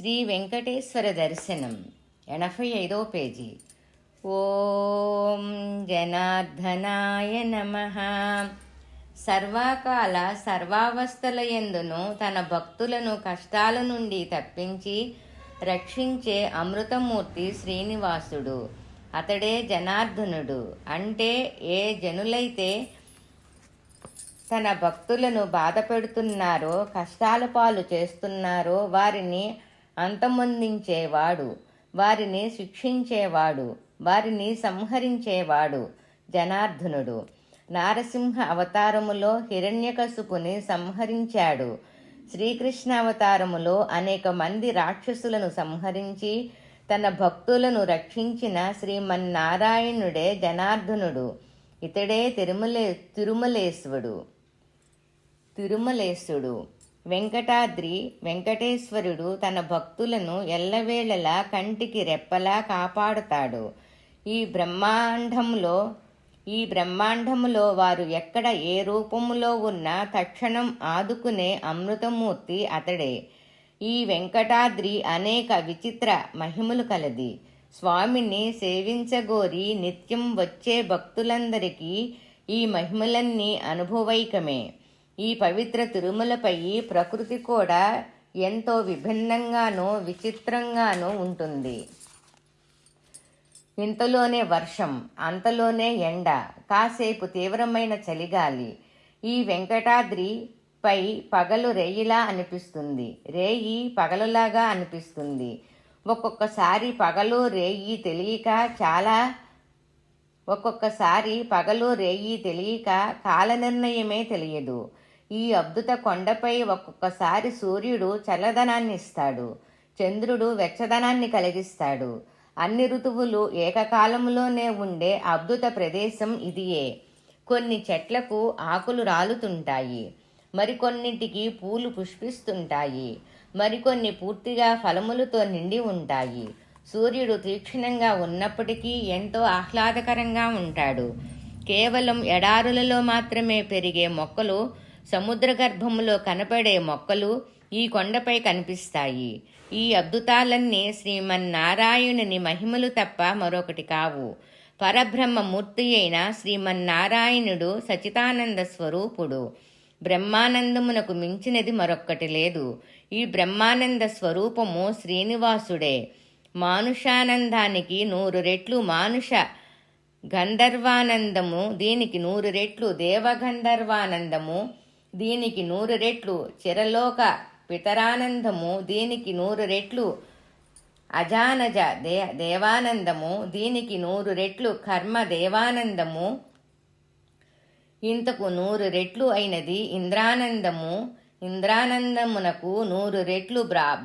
శ్రీ వెంకటేశ్వర దర్శనం. ఎనభై ఐదో పేజీ. ఓం జనార్దనాయ నమ. సర్వకాల సర్వావస్థల ఎందును తన భక్తులను కష్టాల నుండి తప్పించి రక్షించే అమృతమూర్తి శ్రీనివాసుడు. అతడే జనార్దనుడు. అంటే ఏ జనులైతే తన భక్తులను బాధపెడుతున్నారో కష్టాల పాలు చేస్తున్నారో వారిని అంతమొందించేవాడు. వారిని శిక్షించేవాడు. వారిని సంహరించేవాడు జనార్దనుడు. నారసింహ అవతారములో హిరణ్యకశుపుని సంహరించాడు. శ్రీకృష్ణ అవతారములో అనేక మంది రాక్షసులను సంహరించి తన భక్తులను రక్షించిన శ్రీమన్నారాయణుడే జనార్దనుడు. ఇతడే తిరుమలే తిరుమలేశ్వడు. తిరుమలేశుడు. వెంకటాద్రి వెంకటేశ్వరుడు తన భక్తులను ఎల్లవేళలా కంటికి రెప్పలా కాపాడుతాడు. ఈ బ్రహ్మాండంలో ఈ బ్రహ్మాండములో వారు ఎక్కడ ఏ రూపములో ఉన్నా తక్షణం ఆదుకునే అమృతమూర్తి అతడే. ఈ వెంకటాద్రి అనేక విచిత్ర మహిమలు కలది. స్వామిని సేవించగోరి నిత్యం వచ్చే భక్తులందరికీ ఈ మహిమలన్నీ అనుభవైకమే. ఈ పవిత్ర తిరుమలపై ప్రకృతి కూడా ఎంతో విభిన్నంగానూ విచిత్రంగానూ ఉంటుంది. ఇంతలోనే వర్షం అంతలోనే ఎండ కాసేపు తీవ్రమైన చలిగాలి. ఈ వెంకటాద్రి పై పగలు రేయిలా అనిపిస్తుంది. రేయి పగలులాగా అనిపిస్తుంది. ఒక్కొక్కసారి పగలు రేయి తెలియక చాలా ఒక్కొక్కసారి పగలు రేయి తెలియక కాల నిర్ణయమే తెలియదు. ఈ అద్భుత కొండపై ఒక్కొక్కసారి సూర్యుడు చల్లదనాన్ని ఇస్తాడు చంద్రుడు వెచ్చదనాన్ని కలిగిస్తాడు. అన్ని ఋతువులు ఏకకాలంలోనే ఉండే అద్భుత ప్రదేశం ఇదియే. కొన్ని చెట్లకు ఆకులు రాలుతుంటాయి. మరికొన్నిటికి పూలు పుష్పిస్తుంటాయి. మరికొన్ని పూర్తిగా ఫలములతో నిండి ఉంటాయి. సూర్యుడు తీక్షణంగా ఉన్నప్పటికీ ఎంతో ఆహ్లాదకరంగా ఉంటాడు. కేవలం ఎడారులలో మాత్రమే పెరిగే మొక్కలు సముద్ర గర్భములో కనపడే మొక్కలు ఈ కొండపై కనిపిస్తాయి. ఈ అద్భుతాలన్నీ శ్రీమన్నారాయణుని మహిమలు తప్ప మరొకటి కావు. పరబ్రహ్మమూర్తి అయిన శ్రీమన్నారాయణుడు సచితానంద స్వరూపుడు. బ్రహ్మానందమునకు మించినది మరొక్కటి లేదు. ఈ బ్రహ్మానంద స్వరూపము శ్రీనివాసుడే. మానుషానందానికి నూరు రెట్లు మానుష గంధర్వానందము దీనికి నూరు రెట్లు దేవగంధర్వానందము దీనికి నూరు రెట్లు చిరలోక పితరానందము దీనికి నూరు రెట్లు అజానజ దే దేవానందము దీనికి నూరు రెట్లు కర్మ దేవానందము. ఇంతకు నూరు రెట్లు అయినది ఇంద్రానందము. ఇంద్రానందమునకు నూరు రెట్లు బ్రా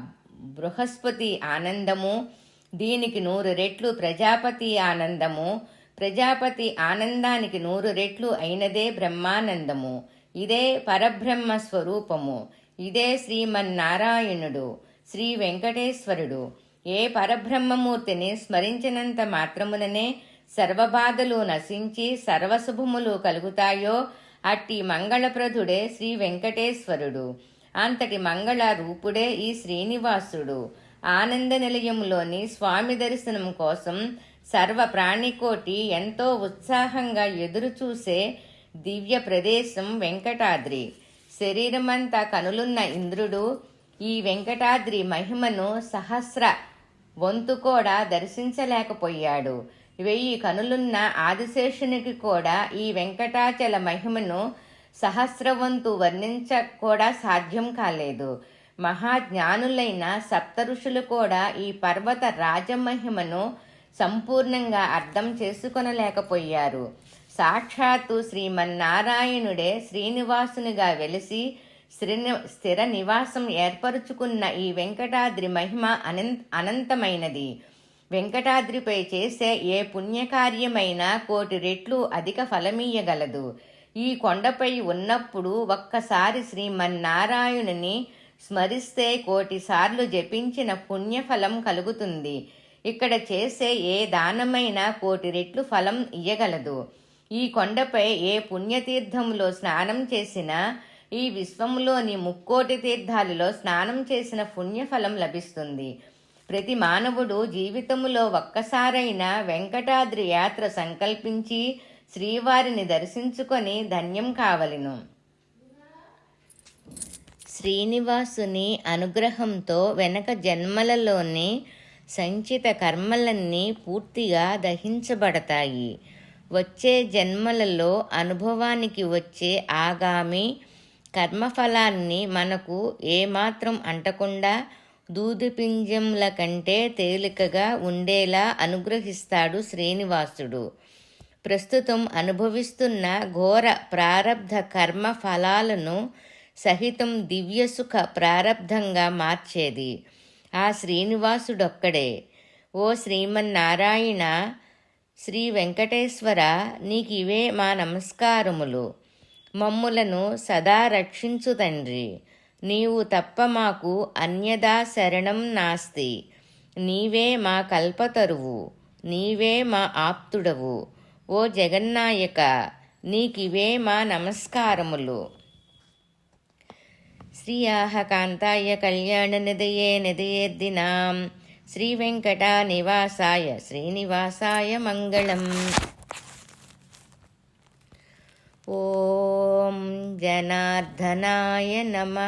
బృహస్పతి ఆనందము. దీనికి నూరు రెట్లు ప్రజాపతి ఆనందము. ప్రజాపతి ఆనందానికి నూరు రెట్లు అయినదే బ్రహ్మానందము. ఇదే పరబ్రహ్మ స్వరూపము. ఇదే శ్రీమన్నారాయణుడు శ్రీ వెంకటేశ్వరుడు. ఏ పరబ్రహ్మమూర్తిని స్మరించినంత మాత్రముననే సర్వబాధలు నశించి సర్వశుభములు కలుగుతాయో అట్టి మంగళప్రదుడే శ్రీ వెంకటేశ్వరుడు. అంతటి మంగళ రూపుడే ఈ శ్రీనివాసుడు. ఆనంద నిలయంలోని స్వామి దర్శనం కోసం సర్వ ప్రాణికోటి ఎంతో ఉత్సాహంగా ఎదురుచూసే దివ్య ప్రదేశం వెంకటాద్రి. శరీరమంతా కనులున్న ఇంద్రుడు ఈ వెంకటాద్రి మహిమను సహస్ర వంతు కూడా దర్శించలేకపోయాడు. వెయ్యి కనులున్న ఆదిశేషునికి కూడా ఈ వెంకటాచల మహిమను సహస్రవంతు వర్ణించ కూడా సాధ్యం కాలేదు. మహాజ్ఞానులైన సప్త ఋషులు కూడా ఈ పర్వత రాజమహిమను సంపూర్ణంగా అర్థం చేసుకొనలేకపోయారు. సాక్షాత్తు శ్రీమన్నారాయణుడే శ్రీనివాసునిగా వెలిసి స్థిర నివాసం ఏర్పరుచుకున్న ఈ వెంకటాద్రి మహిమ అనంత అనంతమైనది. వెంకటాద్రిపై చేసే ఏ పుణ్యకార్యమైనా కోటి రెట్లు అధిక ఫలమీయగలదు. ఈ కొండపై ఉన్నప్పుడు ఒక్కసారి శ్రీమన్నారాయణుని స్మరిస్తే కోటిసార్లు జపించిన పుణ్యఫలం కలుగుతుంది. ఇక్కడ చేసే ఏ దానమైనా కోటి రెట్లు ఫలం ఇయ్యగలదు. ఈ కొండపై ఏ పుణ్యతీర్థంలో స్నానం చేసినా ఈ విశ్వంలోని ముక్కోటి తీర్థాలలో స్నానం చేసిన పుణ్యఫలం లభిస్తుంది. ప్రతి మానవుడు జీవితములో ఒక్కసారైనా వెంకటాద్రి యాత్ర సంకల్పించి శ్రీవారిని దర్శించుకొని ధన్యం కావలను. శ్రీనివాసుని అనుగ్రహంతో వెనక జన్మలలోని సంచిత కర్మలన్నీ పూర్తిగా దహించబడతాయి. వచ్చే జన్మలలో అనుభవానికి వచ్చే ఆగామి కర్మఫలాన్ని మనకు ఏమాత్రం అంటకుండా దూదిపింజంల కంటే తేలికగా ఉండేలా అనుగ్రహిస్తాడు శ్రీనివాసుడు. ప్రస్తుతం అనుభవిస్తున్న ఘోర ప్రారబ్ధ కర్మ ఫలాలను సహితం దివ్యసుఖ ప్రారబ్ధంగా మార్చేది. ఆ శ్రీనివాసుడొక్కడే. ఓ శ్రీమన్నారాయణ శ్రీ వెంకటేశ్వర నీకివే మా నమస్కారములు. మమ్ములను సదా రక్షించు తండ్రి. నీవు తప్ప మాకు అన్యదా శరణం నాస్తి. నీవే మా కల్పతరువు. నీవే మా ఆప్తుడవు. ఓ జగన్నాయక నీకివే మా నమస్కారములు. శ్రీయాహ కాంతాయ కళ్యాణ నిదయే నిదయేద్దినాం శ్రీ వెంకట నివాసాయ శ్రీనివాసాయ మంగళం. ఓం జనార్దనాయ నమ.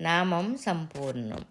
నామం సంపూర్ణం.